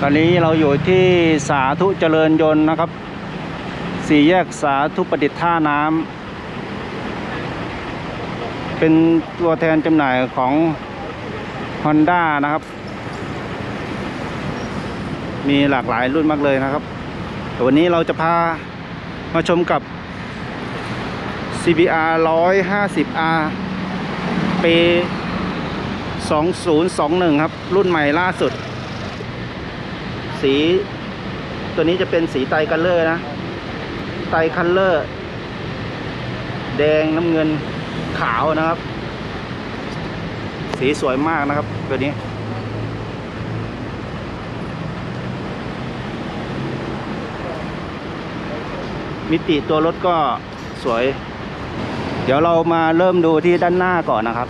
ตอนนี้เราอยู่ที่สาธุเจริญยนต์นะครับ สี่แยกสาธุประดิษฐ์ท่าน้ำเป็นตัวแทนจำหน่ายของ Honda นะครับ มีหลากหลายรุ่นมากเลยนะครับแต่วันนี้เราจะพามาชมกับ CBR 150R ปี 2021 ครับ รุ่นใหม่ล่าสุด สี ตัวนี้จะเป็นสีไตคัลเลอร์นะ ไตคัลเลอร์ แดงน้ำเงินขาวนะครับ สีสวยมากนะครับตัวนี้มิติตัวรถก็สวย เดี๋ยวเรามาเริ่มดูที่ด้านหน้าก่อนนะครับ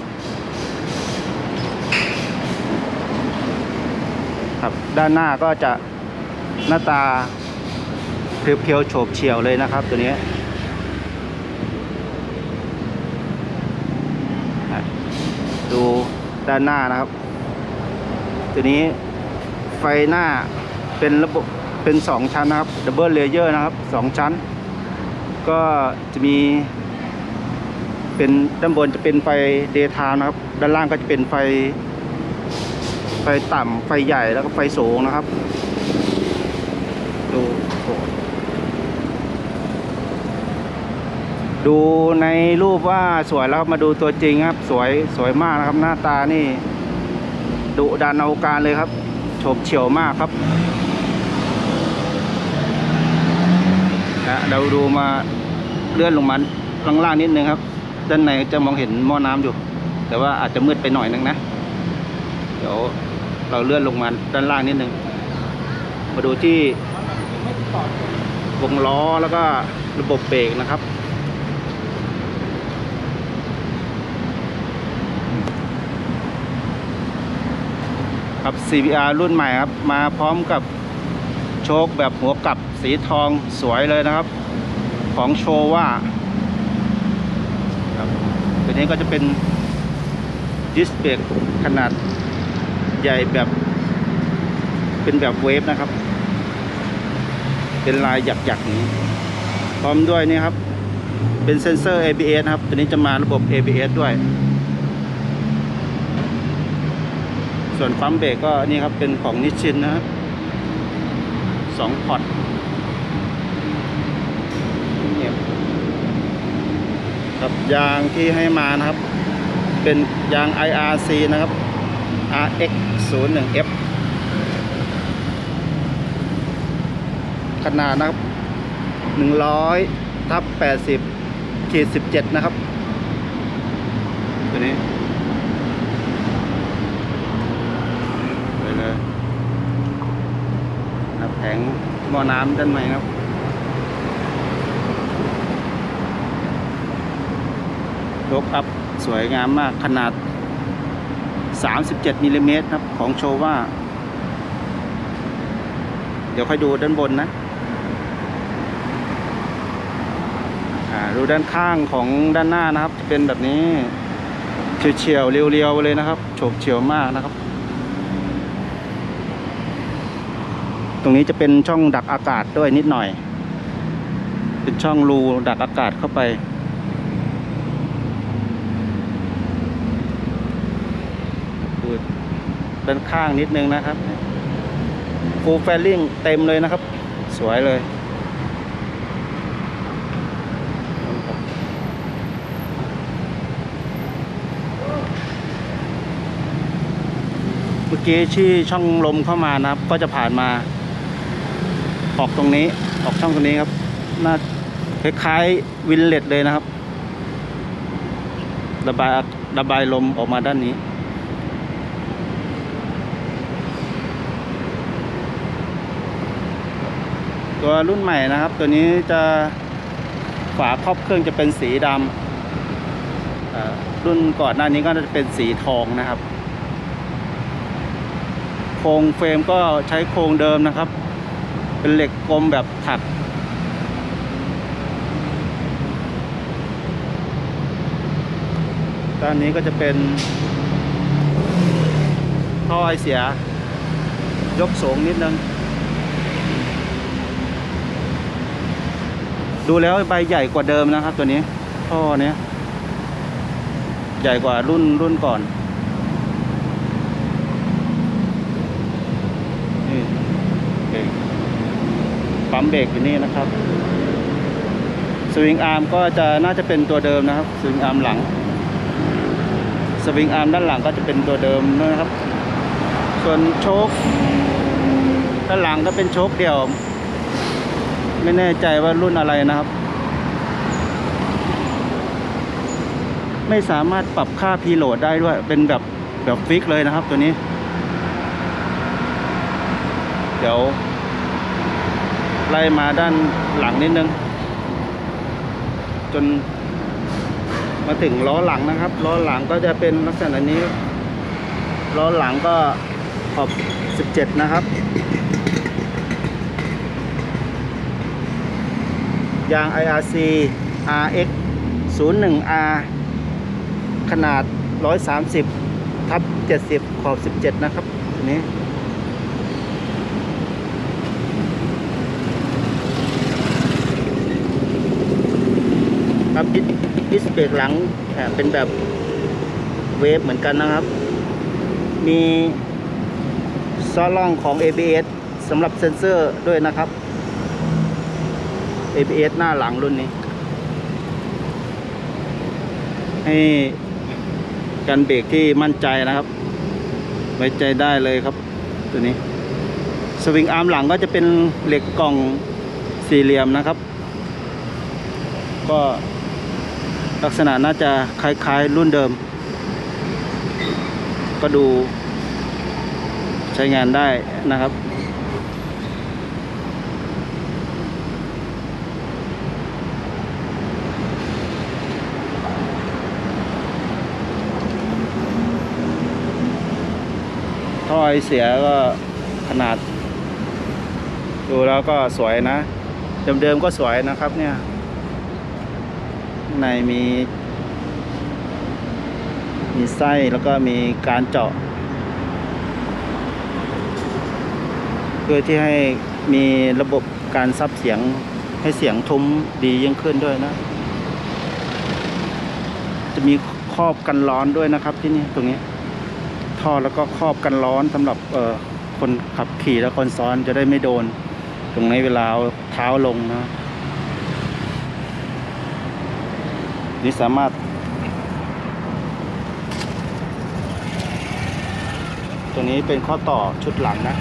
ครับ ด้านหน้าก็จะหน้าตาเพียวๆโฉบเฉี่ยวเลยนะครับ ตัวนี้ดูด้านหน้านะครับ ตัวนี้ไฟหน้าเป็นระบบเป็นสองชั้นนะครับดับเบิลเลเยอร์นะครับสองชั้น ก็จะมี เป็นด้านบนจะเป็นไฟเดย์ไทม์นะครับ ด้านล่างก็จะเป็นไฟ ฟต่ำไฟใหญ่แล้วก็ไฟสูงนะครับ ดูดูในรูปว่าสวยแล้วมาดูตัวจริงครับ สวยสวยมากนะครับ หน้าตานี่ดุดันเอาการเลยครับโฉบเฉี่ยวมากครับนะเราดูมาเลื่อนลงมาล่างๆนิดนึงครับ ด้านในจะมองเห็นหม้อน้ำอยู่ แต่ว่าอาจจะมืดไปหน่อยนึงนะ เดี๋ยว เราเลื่อนลงมาด้านล่างนิดนึง มาดูที่วงล้อแล้วก็ระบบเบรกนะครับ ครับ CBR รุ่นใหม่ครับ มาพร้อมกับโชคแบบหัวกลับสีทองสวยเลยนะครับ ของโชว่าครับตัวนี้ก็จะเป็นดิสเบรกขนาด ใหญ่แบบ เป็นแบบเวฟนะครับ เป็นลายหยักๆนี้ พร้อมด้วยนี่ครับ เป็นเซนเซอร์ ABS นะครับ ตัวนี้จะมาระบบ ABS ด้วย ส่วนปั๊มเบรกก็นี่ครับ เป็นของนิชชินนะครับสองพอร์ตครับยางที่ให้มานะครับ เป็นยาง IRC นะครับ RX 0 1 F ขนาดนะครับ 100ทับ80ขีด17 นะครับ ตัวนี้ไปเลยนับแผงหม้อน้ำด้านในครับยกอัพสวยงามมากขนาด 37มิลลิเมตรครับ ของโชว่า เดี๋ยวค่อยดูด้านบนนะดูด้านข้างของด้านหน้านะครับ จะเป็นแบบนี้เฉียวๆเรียวๆเลยนะครับโฉบเฉียวมากนะครับ ตรงนี้จะเป็นช่องดักอากาศด้วยนิดหน่อย เป็นช่องรูดักอากาศเข้าไป ด้านข้างนิดนึงนะครับฟูลแฟลลิ่งเต็มเลยนะครับ สวยเลย เมื่อกี้ที่ช่องลมเข้ามานะครับ ก็จะผ่านมา ออกตรงนี้ออกช่องตรงนี้ครับน่าคล้ายๆวินเลตเลยนะครับ ระบายระบายลมออกมาด้านนี้ ตัวรุ่นใหม่นะครับ ตัวนี้จะฝาครอบเครื่องจะเป็นสีดำรุ่นก่อนหน้านี้ก็จะเป็นสีทองนะครับ โครงเฟรมก็ใช้โครงเดิมนะครับ เป็นเหล็กกลมแบบถักด้านนี้ก็จะเป็นท่อไอเสียยกสูงนิดนึง ดูแล้วใบใหญ่กว่าเดิมนะครับ ตัวนี้ท่อเนี้ยใหญ่กว่ารุ่นรุ่นก่อนนี่เบรกปั๊มเบรกอยู่นี่นะครับสวิงอาร์มก็จะน่าจะเป็นตัวเดิมนะครับสวิงอาร์มหลังสวิงอาร์มด้านหลังก็จะเป็นตัวเดิมนะครับ ส่วนโชคด้านหลังก็เป็นโชคเดี่ยว ไม่แน่ใจว่ารุ่นอะไรนะครับ ไม่สามารถปรับค่าพีโหลดได้ด้วย เป็นแบบแบบฟิกเลยนะครับตัวนี้ เดี๋ยว ไล่มาด้านหลังนิดนึง จนมาถึงล้อหลังนะครับ ล้อหลังก็จะเป็นลักษณะนี้ ล้อหลังก็ขอบ 17 นะครับ ยาง IRC RX 01R ขนาด 130 ทับ 70 ขอบ 17 นะครับอันนี้ครับดิสเบรกหลังเป็นแบบเวฟเหมือนกันนะครับ มีซอล่องของ ABS สำหรับเซ็นเซอร์ด้วยนะครับ ABS หน้าหลังรุ่นนี้ ให้การเบรกที่มั่นใจนะครับ ไว้ใจได้เลยครับ ตัวนี้ สวิงอาร์มหลังก็จะเป็นเหล็กกล่องสี่เหลี่ยมนะครับ ก็ลักษณะน่าจะคล้ายๆรุ่นเดิม ก็ดูใช้งานได้นะครับ อไอเสียก็ขนาด ดูแล้วก็สวยนะ เดิมๆก็สวยนะครับเนี่ย ในมี มีไส้แล้วก็มีการเจาะ เพื่อที่ให้มีระบบการซับเสียงให้เสียงทุ้มดียิ่งขึ้นด้วยนะ จะมีครอบกันร้อนด้วยนะครับที่นี่ตรงนี้ ท่อแล้วก็ครอบกันร้อนสำหรับเออคนขับขี่และคนซ้อนจะได้ไม่โดน ตรงในเวลาเอาเท้าลงนะนี่สามารถตัวนี้เป็นข้อต่อชุดหลังนะ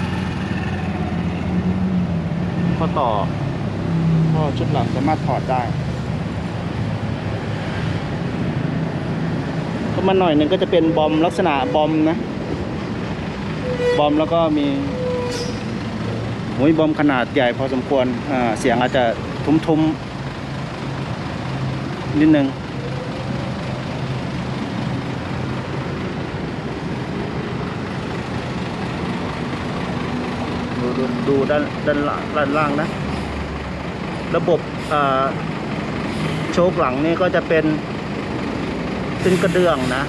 ข้อต่อข้อชุดหลังสามารถถอดได้ก็มาหน่อยหนึ่งก็จะเป็นบอมลักษณะบอมนะ บอมแล้วก็มีโอ้ยบอมขนาดใหญ่พอสมควรเสียงอาจจะทุ้มๆ นิดนึงดูดูดูด้านด้านล่างด้านล่างนะ ระบบโชคหลังนี่ก็จะเป็นเป็นกระเดื่องนะ อ่า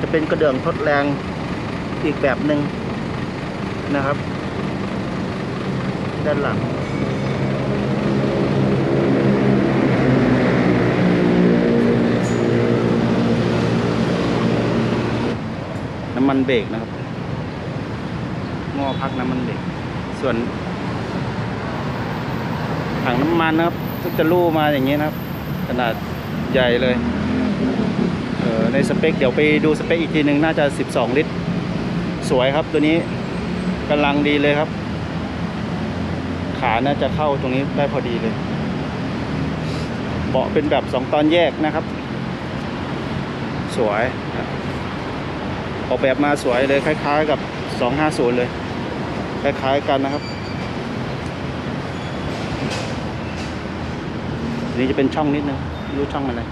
จะเป็นกระเดื่องทดแรงอีกแบบหนึ่งนะครับ ด้านหลังน้ำมันเบรกนะครับหม้อพักน้ำมันเบรกส่วนถังน้ำมันนะครับจะลู่มาอย่างนี้นะครับ ขนาดใหญ่เลย ในสเปค เดี๋ยวไปดูสเปคอีกทีหนึ่งน่าจะ 12 ลิตร สวยครับตัวนี้กำลังดีเลยครับ ขาน่าจะเข้าตรงนี้ได้พอดีเลย เบาะเป็นแบบ 2 ตอนแยกนะครับ สวย ออกแบบมาสวยเลยคล้ายๆกับ 250 เลย คล้ายๆกันนะครับนี่จะเป็นช่องนิดนึงรู้ช่องอะไร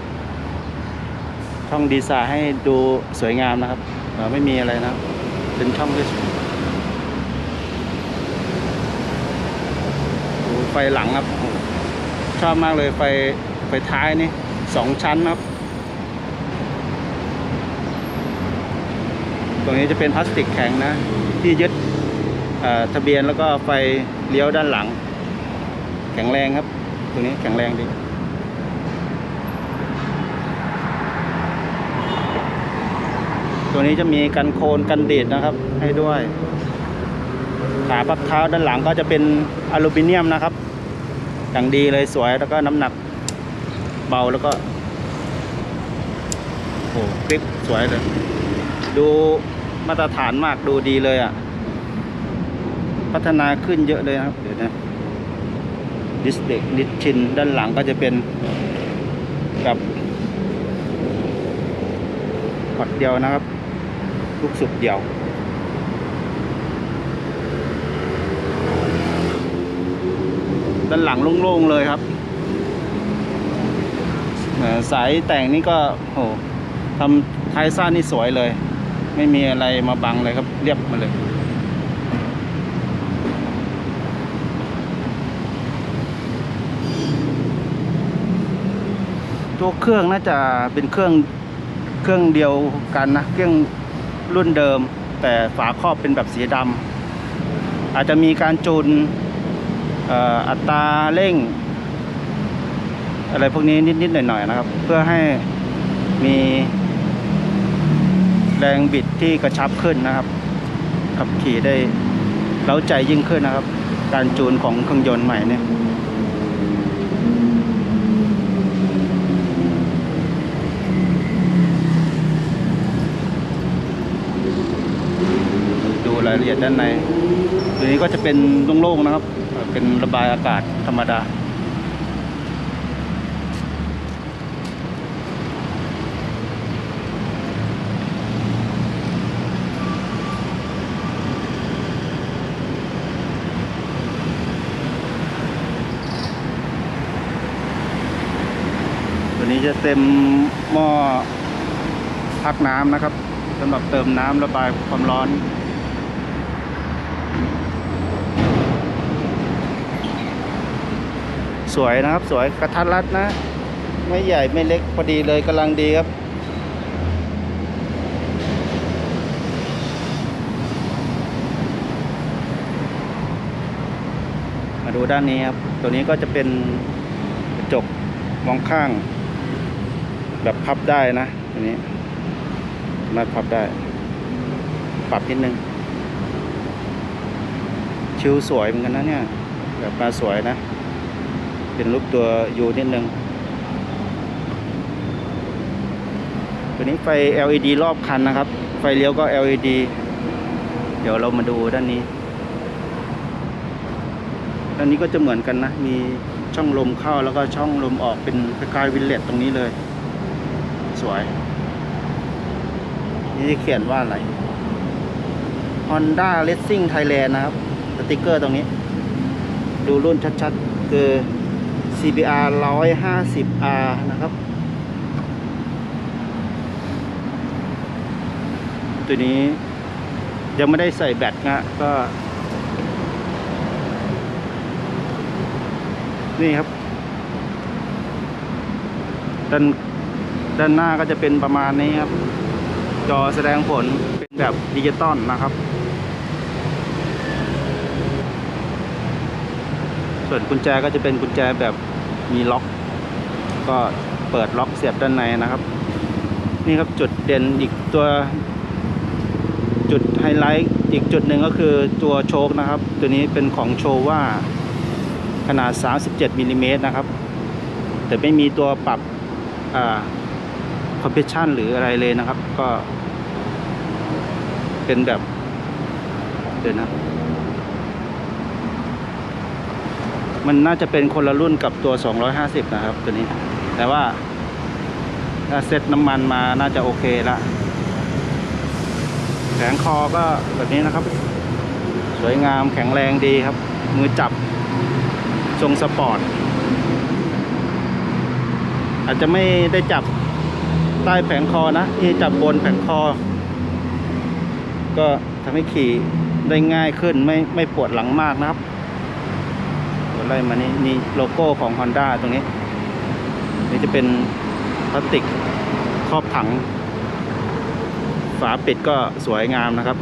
ช่องดีไซน์ให้ดูสวยงามนะครับไม่มีอะไรนะ เป็นช่องที่ดูไฟหลังครับ ชอบมากเลยไฟไฟท้ายนี่สองชั้นครับ ตรงนี้จะเป็นพลาสติกแข็งนะ ที่ยึดทะเบียนแล้วก็ไฟเลี้ยวด้านหลัง แข็งแรงครับ ตรงนี้แข็งแรงดี ตัวนี้จะมีกันโคลนกันเดดนะครับ ให้ด้วย ขาพักเท้าด้านหลังก็จะเป็นอลูมิเนียมนะครับ อย่างดีเลยสวยแล้วก็น้ำหนักเบาแล้วก็โอ้โหกริปสวยเลย ดูมาตรฐานมากดูดีเลยอะ พัฒนาขึ้นเยอะเลยครับ เดี๋ยวนะดิสเด็กดิสชินด้านหลังก็จะเป็นกับพอดเดียวนะครับ ลูกสุดเดียวด้านหลังโล่งๆเลยครับสายแต่งนี่ก็โหทำท้ายซ่านนี่สวยเลย ไม่มีอะไรมาบังเลยครับ เรียบมาเลย ตัวเครื่องน่าจะเป็นเครื่องเครื่องเดียวกันนะ เครื่อง รุ่นเดิม แต่ฝาครอบเป็นแบบสีดำอาจจะมีการจูนอัตราเร่ง อะไรพวกนี้นิดๆหน่อยๆนะครับ เพื่อให้มีแรงบิดที่กระชับขึ้นนะครับ ขับขี่ได้เล้าใจยิ่งขึ้นนะครับ การจูนของเครื่องยนต์ใหม่เนี่ย ดูราย ละเอียดด้านในตัวนี้ก็จะเป็นโล่งๆนะครับเอ่อเป็นระบายอากาศธรรมดาตัวนี้จะเต็มหม้อพักน้ำนะครับสำหรับเติมน้ำระบายความร้อน สวยนะครับ สวยกระทัดรัดนะ ไม่ใหญ่ไม่เล็กพอดีเลยกำลังดีครับมาดูด้านนี้ครับ ตัวนี้ก็จะเป็นกระจกมองข้าง แบบพับได้นะ ตัวนี้มาพับได้ ปรับนิดนึง ชิวสวยเหมือนกันนะเนี่ย แบบมาสวยนะ เป็นรูปตัวยูนิดนึง ตัวนี้ไฟ LED รอบคันนะครับ ไฟเลี้ยวก็ LED เดี๋ยวเรามาดูด้านนี้ ด้านนี้ก็จะเหมือนกันนะ มีช่องลมเข้าแล้วก็ช่องลมออกเป็นคล้ายๆวินเลตตรงนี้เลย สวย นี่เขียนว่าอะไร Honda Racing Thailand นะครับ สติกเกอร์ตรงนี้ ดูรุ่นชัดๆ คือ CBR 150R นะครับ ตัวนี้ยังไม่ได้ใส่แบตนะก็ นี่ครับ ด้านด้านหน้าก็จะเป็นประมาณนี้ครับ จอแสดงผลเป็นแบบดิจิตอลนะครับ ส่วนกุญแจก็จะเป็นกุญแจแบบ มีล็อก ก็เปิดล็อกเสียบด้านในนะครับ นี่ครับจุดเด่นอีกตัว จุดไฮไลท์อีกจุดหนึ่งก็คือตัวโชคนะครับ ตัวนี้เป็นของโชว่าขนาด 37มิลลิเมตรนะครับ แต่ไม่มีตัวปรับคอมเพรสชันหรืออะไรเลยนะครับ ก็เป็นแบบเดี๋ยวนะ มันน่าจะเป็นคนละรุ่นกับตัว 250 นะครับ ตัวนี้ แต่ว่าถ้าเซ็ตน้ำมันมาน่าจะโอเคละแผงคอก็แบบนี้นะครับ สวยงามแข็งแรงดีครับ มือจับทรงสปอร์ต อาจจะไม่ได้จับใต้แผงคอนะนี่จับบนแผงคอ ก็ทำให้ขี่ได้ง่ายขึ้นไม่ไม่ปวดหลังมากนะครับ ไล่มานี่นี่โลโก้ของ Honda ตรงนี้ นี่จะเป็นพลาสติกครอบถัง ฝาปิดก็สวยงามนะครับ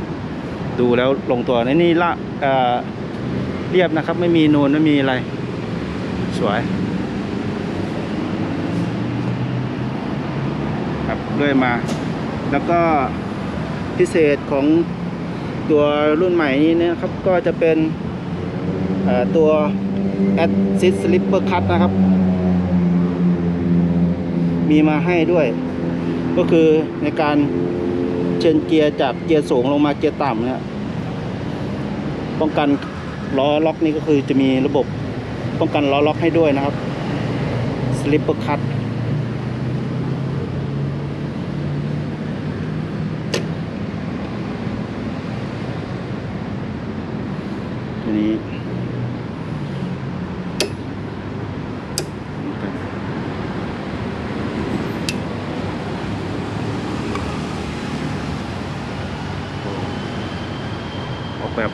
ดูแล้วลงตัวในนี่ละเเรียบนะครับ ไม่มีนูนไม่มีอะไร สวย ครับเรื่อยมา แล้วก็พิเศษของตัวรุ่นใหม่นี้นะครับ ก็จะเป็นตัว เอ่อตัว Assist Slipper Cut นะครับ มีมาให้ด้วย ก็คือในการเชนเกียร์จากเกียร์สูงลงมาเกียร์ต่ำเนี่ยป้องกันล้อล็อกนี่ก็คือจะมีระบบป้องกันล้อล็อกให้ด้วยนะครับ Slipper Cut ทีนี้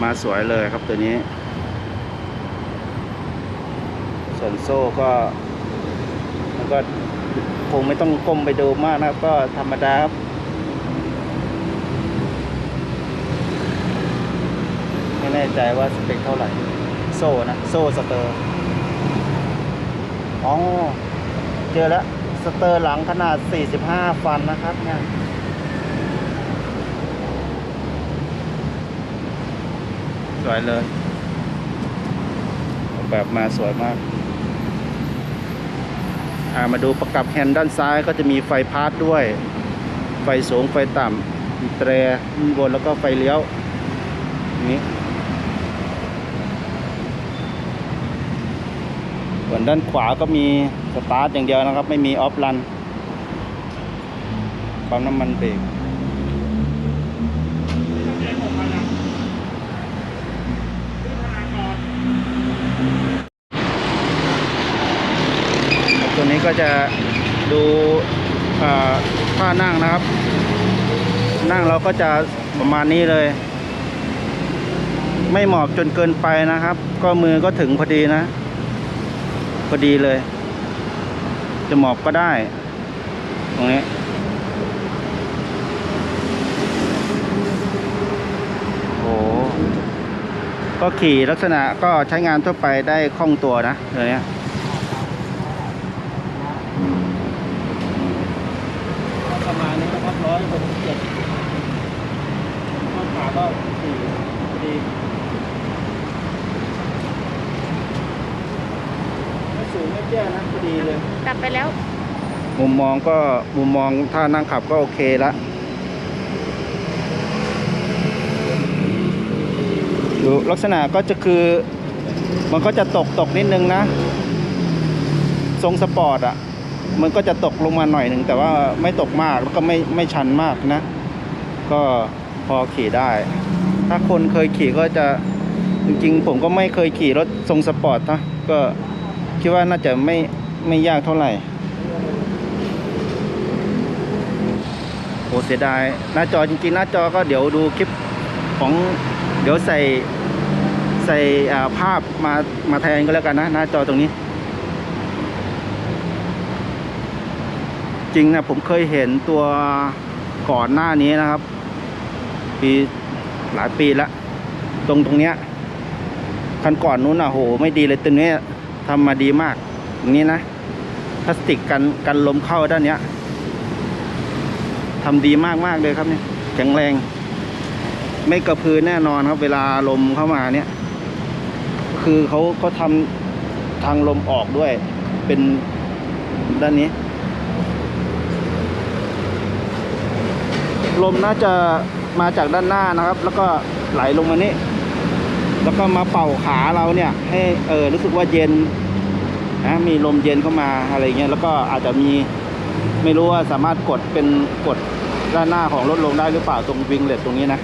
มาสวยเลยครับตัวนี้ ส่วนโซ่ก็ มันก็คงไม่ต้องก้มไปดูมากนะครับ ก็ธรรมดาครับไม่แน่ใจว่าสเปคเท่าไหร่ โซ่นะ โซ่สเตอร์อ๋อเจอแล้ว สเตอร์หลังขนาด 45 ฟันนะครับเนี่ย สวยเลยออกแบบมาสวยมากามาดูประกับแฮนด์ด้านซ้ายก็จะมีไฟพาร์ทด้วย ไฟสูงไฟต่ำมีแตรบนแล้วก็ไฟเลี้ยวนี้ส่วนด้านขวาก็มีสตาร์ทอย่างเดียวนะครับ ไม่มีออฟรันปั๊มน้ำมันเบรก ก็จะดูท่านั่งนะครับ นั่งเราก็จะประมาณนี้เลย ไม่หมอบจนเกินไปนะครับ ก็มือก็ถึงพอดีนะ พอดีเลย จะหมอบก็ได้ ตรงนี้โอ้ก็ขี่ลักษณะก็ใช้งานทั่วไปได้คล่องตัวนะเดี๋ยวนี้ ประมาณนี้นะครับร้อยหกสิบเจ็ด ข้างขาก็สี่พอดีไม่สูงไม่เตี้ยนะพอดีเลยกลับไปแล้ว มุมมองก็มุมมองถ้านั่งขับก็โอเคละดูลักษณะก็จะคือ มันก็จะตกตกนิดนึงนะ ทรงสปอร์ตอะ มันก็จะตกลงมาหน่อยหนึ่งแต่ว่าไม่ตกมากแล้วก็ไม่ไม่ชันมากนะ ก็ พอขี่ได้ ถ้าคนเคยขี่ก็จะจริงๆ ผมก็ไม่เคยขี่รถทรงสปอร์ตนะก็คิดว่าน่าจะไม่ไม่ยากเท่าไหร่โอ้เสียดายหน้าจอจริงๆ หน้าจอก็เดี๋ยวดูคลิปของเดี๋ยวใส่ใส่อ่าภาพมามาแทนก็แล้วกันนะ หน้าจอตรงนี้ จริงนะผมเคยเห็นตัวก่อนหน้านี้นะครับ ปีหลายปีล้วตรงตรงเนี้ยคันก่อนนู้นอะโห ไม่ดีเลยตัวเนี้ยทำมาดีมากตรงนี้นะพลาสติกกันกันลมเข้าด้านเนี้ยทำดีมากมากเลยครับเนี่ยแข็งแรง ไม่กระพือแน่นอนครับ เวลาลมเข้ามาเนี่ย คือเขาก็ทำทางลมออกด้วย เป็นด้านนี้ ลมน่าจะ มาจากด้านหน้านะครับ แล้วก็ไหลลงมานี่แล้วก็มาเป่าขาเราเนี่ย ให้เออรู้สึกว่าเย็นนะมีลมเย็นเข้ามาอะไรเงี้ยแล้วก็อาจจะมีไม่รู้ว่าสามารถกดเป็นกดด้านหน้าของรถลงได้หรือเปล่าตรงวิงเลตตรงนี้นะ